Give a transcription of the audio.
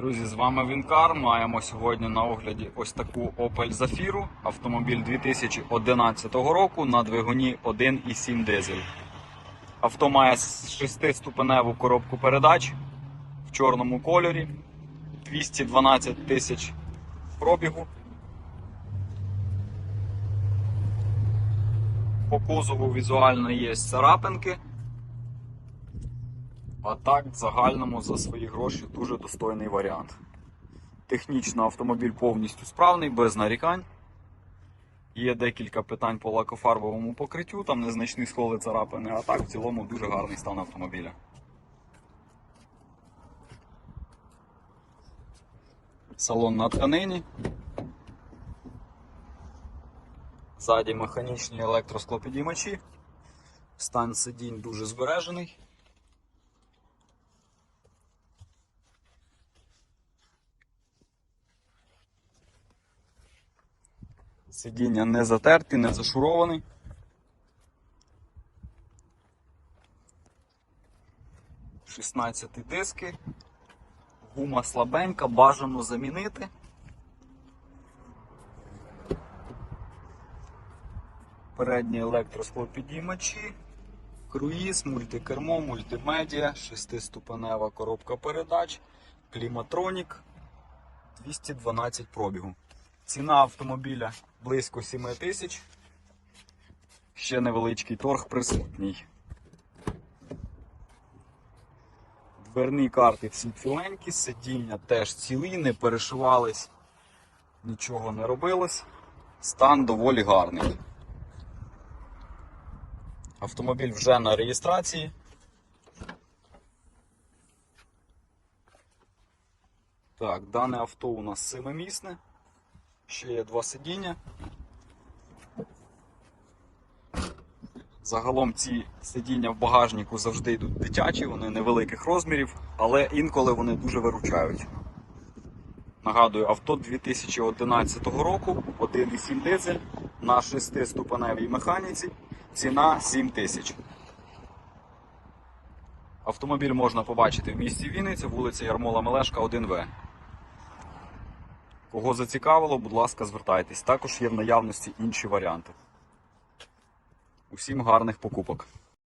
Друзі, з вами Вінкар. Маємо сьогодні на огляді ось таку Opel Zafira, автомобіль 2011 року на двигуні 1,7 дизель. Авто має 6-ступеневу коробку передач в чорному кольорі, 212 тисяч пробігу. По кузову візуально є царапинки. А так, в загальному за свої гроші дуже достойний варіант. Технічно автомобіль повністю справний, без нарікань. Є декілька питань по лакофарбовому покриттю, там незначні схоли царапини, а так в цілому дуже гарний стан автомобіля. Салон на тканині. Ззаді механічні електросклопідіймачі. Стан сидінь дуже збережений. Сидіння не затерті, не зашурований. Шістнадцяти диски. Гума слабенька, бажано замінити. Передні електросклопідіймачі, круїз, мультикермо, мультимедіа, шестиступенева коробка передач, кліматронік, 212 пробігу. Ціна автомобіля близько 7 тисяч. Ще невеличкий торг присутній. Дверні карти всі ціленькі, сидіння теж цілі, не перешивались, нічого не робилось. Стан доволі гарний. Автомобіль вже на реєстрації. Так, дане авто у нас семимісне. Ще є два сидіння. Загалом ці сидіння в багажнику завжди йдуть дитячі, вони невеликих розмірів, але інколи вони дуже виручають. Нагадую, авто 2011 року, 1,7 дизель на 6-ступеневій механіці, ціна 7 тисяч. Автомобіль можна побачити в місті Вінниця, вулиця Ярмола Мелешка, 1В. Кого зацікавило, будь ласка, звертайтесь. Також є в наявності інші варіанти. Усім гарних покупок.